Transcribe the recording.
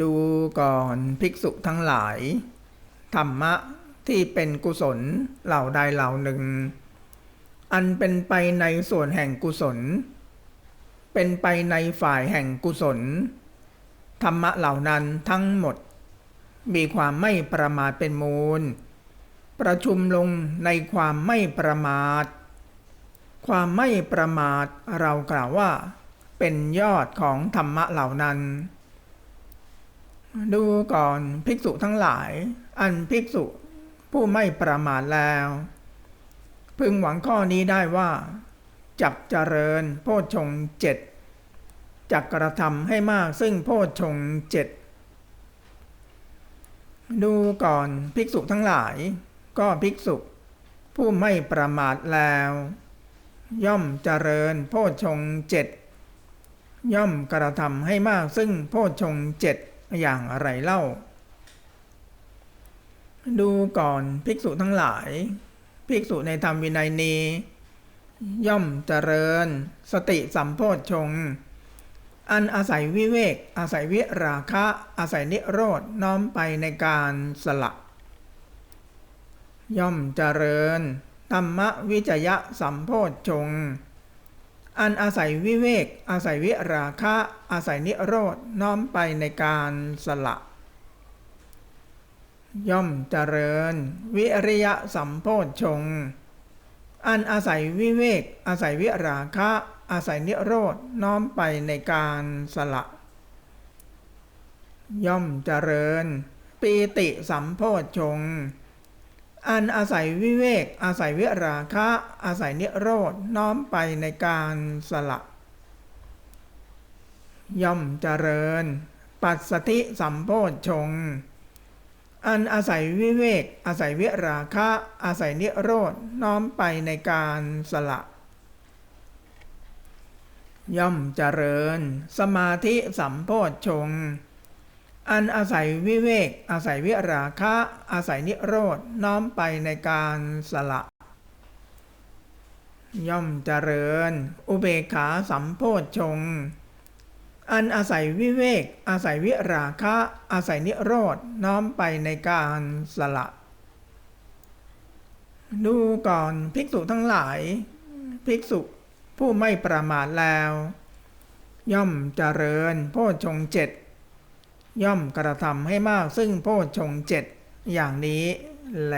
ดูก่อนภิกษุทั้งหลาย ธรรมะที่เป็นกุศลเหล่าใดเหล่าหนึ่ง อันเป็นไปในส่วนแห่งกุศล เป็นไปในฝ่ายแห่งกุศล ธรรมะเหล่านั้นทั้งหมด มีความไม่ประมาทเป็นมูล ประชุมลงในความไม่ประมาท ความไม่ประมาทเรากล่าวว่า เป็นยอดของธรรมะเหล่านั้น ดูก่อนภิกษุทั้งหลาย อันภิกษุผู้ไม่ประมาทแล้ว พึงหวังข้อนี้ได้ว่า จักเจริญโพชงเจ็ดจักกระทำให้มากซึ่งโพชงเจ็ดดูก่อนภิกษุทั้งหลาย ก็ภิกษุ ผู้ไม่ประมาทแล้ว ย่อมเจริญโพชงเจ็ดย่อมกระทำให้มากซึ่งโพชงเจ็ด อย่างไรเล่า ดูก่อนภิกษุทั้งหลาย ภิกษุในธรรมวินัยนี้ ย่อมเจริญ สติสัมโพชฌงอันอาศัยวิเวก อาศัยวิราคะ อาศัยนิโรธน้อมไปในการสละ ย่อมเจริญธรรมวิจยะสัมโพชฌงค์ อันอาศัยวิเวก อาศัยวิราคะ อาศัยนิโรธน้อมไปในการสละ ย่อมเจริญ วิริยะสัมโพชฌงอันอาศัยวิเวก อาศัยวิราคะ อาศัยนิโรธน้อมไปในการสละ ย่อมเจริญ ปีติสัมโพชฌง์ อันอาศัยวิเวก อาศัยวิราคะ อาศัยเนโรธน้อมไปในการสละ ย่อมเจริญ ปัสสธิสัมโพชฌงอันอาศัยวิเวก อาศัยวิราคะ อาศัยเนโรธน้อมไปในการสละ ย่อมเจริญ สมาธิสัมโพชฌงค์ อันอาศัยวิเวก อาศัยวิราคะ อาศัยนิโรธน้อมไปในการสละ ย่อมเจริญ อุเบกขาสัมโพชฌงอันอาศัยวิเวก อาศัยวิราคะ อาศัยนิโรธน้อมไปในการสละ ดูก่อนภิกษุทั้งหลาย ภิกษุผู้ไม่ประมาทแล้ว ย่อมเจริญโพชฌงเจ็ด ย่อมกระทำให้มากซึ่งโพชฌงเจ็ดอย่างนี้แล